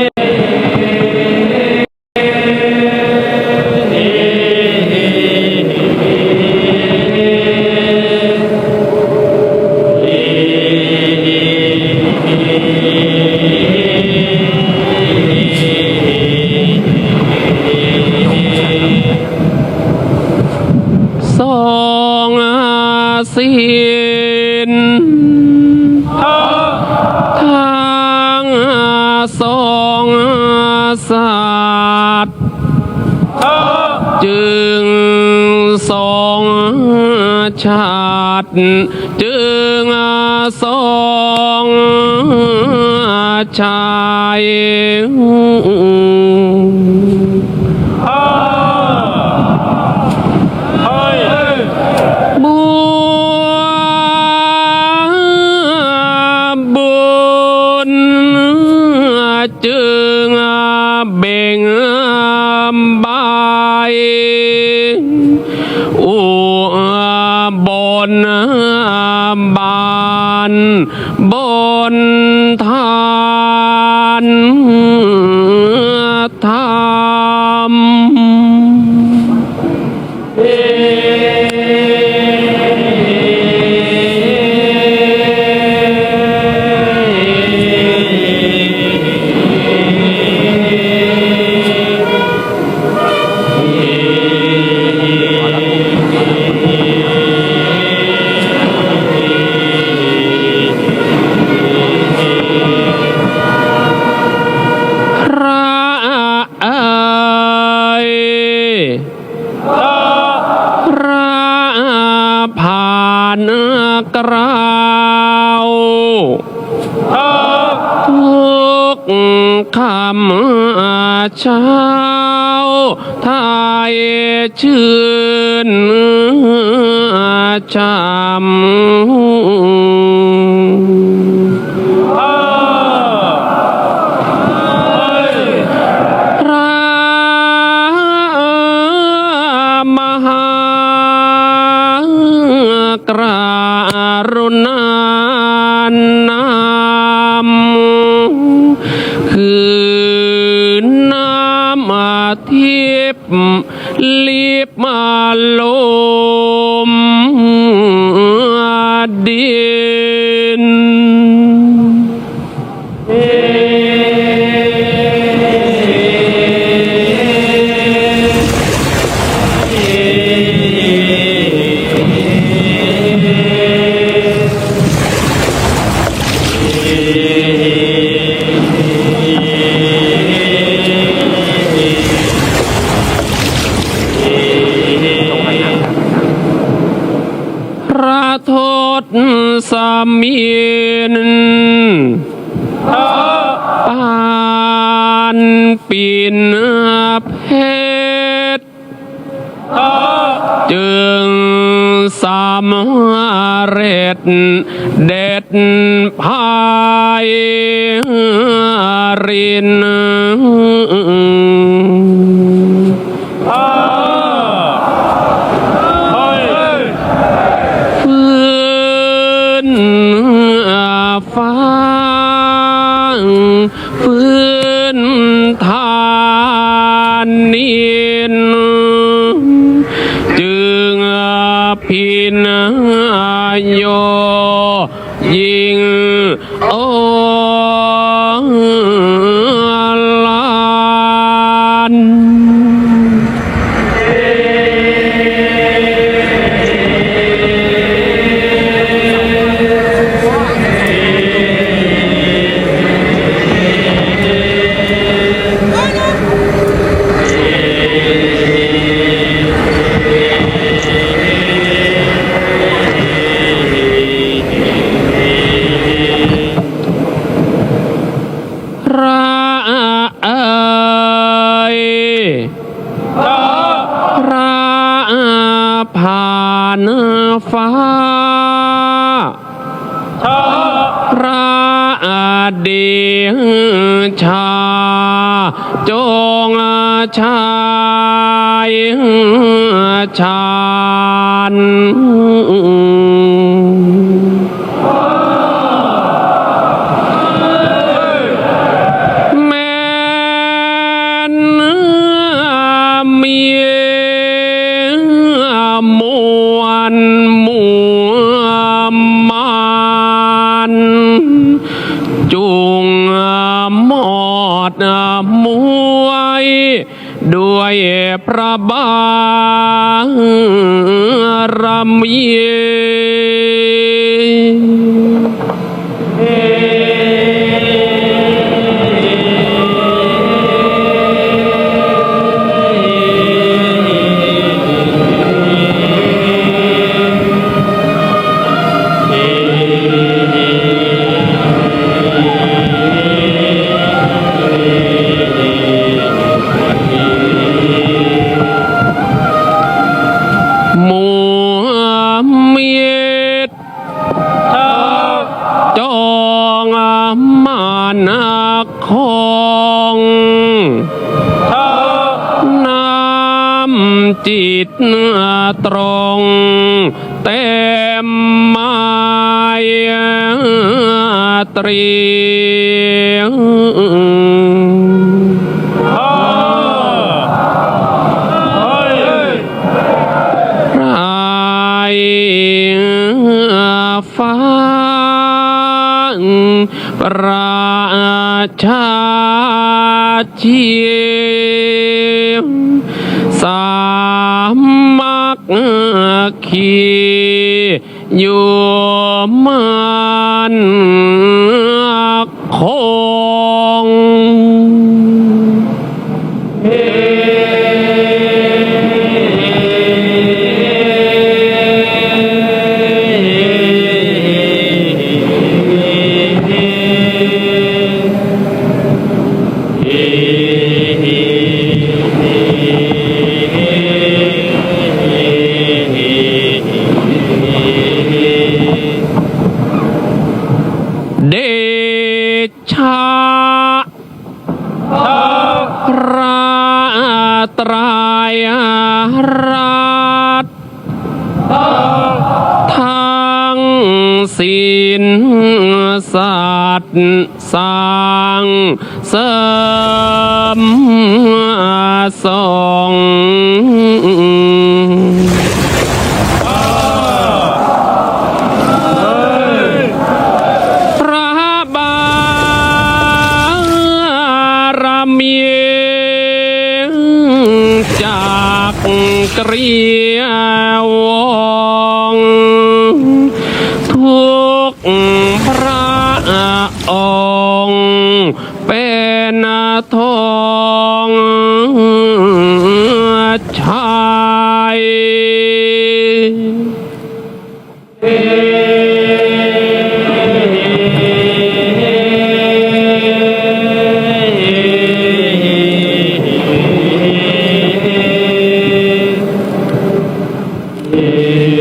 ส ดจึงสองชาติ จึงสองชาย บานกราวทุกคำเช้าทายชื่นชำา พระโทษสามีนปานปิ่นเพชรจึงสามเร็จ เด็ดพายรินฟื้นฟ้าฟื้นทานนิาานฟ้าพระเดชชาจงชายชาญ วนมัวมานจุงมอดมวย ด้วยพระบารมี จิตตรง เต็มไม้ตรีไรฟ้าประชาเชีย สามัคคีอยู่มันคงเดชา ระตรายรัตทั้งศีลสัตว์สร้างเสริมส เกรียวงทุกพระองค์เป็นทองชัย Amém.